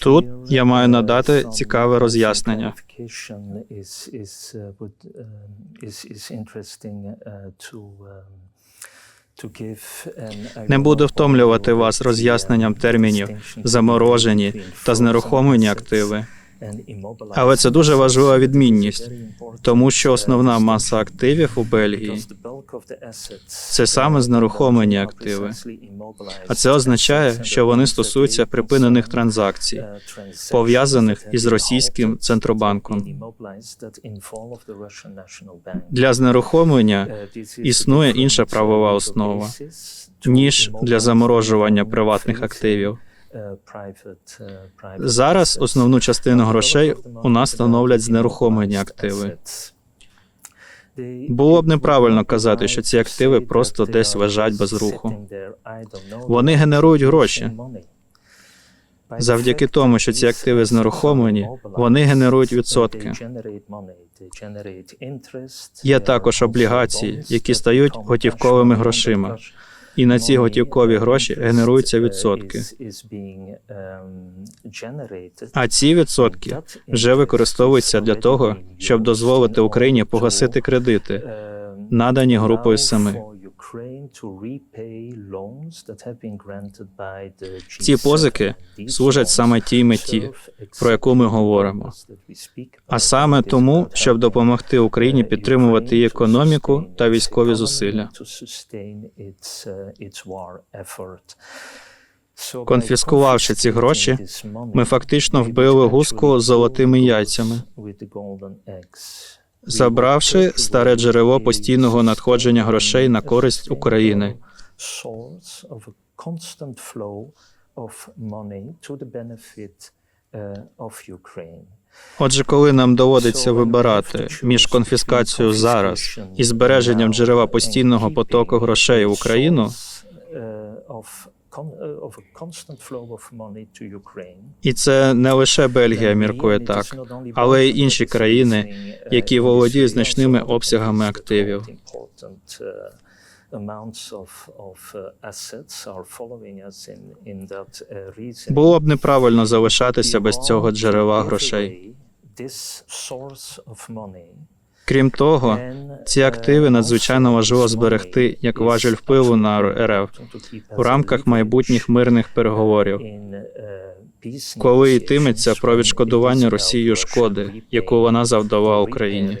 Тут я маю надати цікаве роз'яснення. Не буду втомлювати вас роз'ясненням термінів заморожені та знерухомлені активи. Але це дуже важлива відмінність, тому що основна маса активів у Бельгії це саме знерухомлені активи. А це означає, що вони стосуються припинених транзакцій, пов'язаних із російським центробанком. Для знерухомлення існує інша правова основа, ніж для заморожування приватних активів. Зараз основну частину грошей у нас становлять знерухомлені активи. Було б неправильно казати, що ці активи просто десь лежать без руху. Вони генерують гроші. Завдяки тому, що ці активи знерухомлені, вони генерують відсотки. Є також облігації, які стають готівковими грошима. І на ці готівкові гроші генеруються відсотки. А ці відсотки вже використовуються для того, щоб дозволити Україні погасити кредити, надані групою семи. Ці позики служать саме тій меті, про яку ми говоримо. А саме тому, щоб допомогти Україні підтримувати її економіку та військові зусилля. Конфіскувавши ці гроші, ми фактично вбили гуску з золотими яйцями, забравши старе джерело постійного надходження грошей на користь України. Отже, коли нам доводиться вибирати між конфіскацією зараз і збереженням джерела постійного потоку грошей в Україну, і це не лише Бельгія міркує так, але й інші країни, які володіють значними обсягами активів. Було б неправильно залишатися без цього джерела грошей. Крім того, ці активи надзвичайно важливо зберегти як важель впливу на РФ у рамках майбутніх мирних переговорів, коли йтиметься про відшкодування Росією шкоди, яку вона завдала Україні.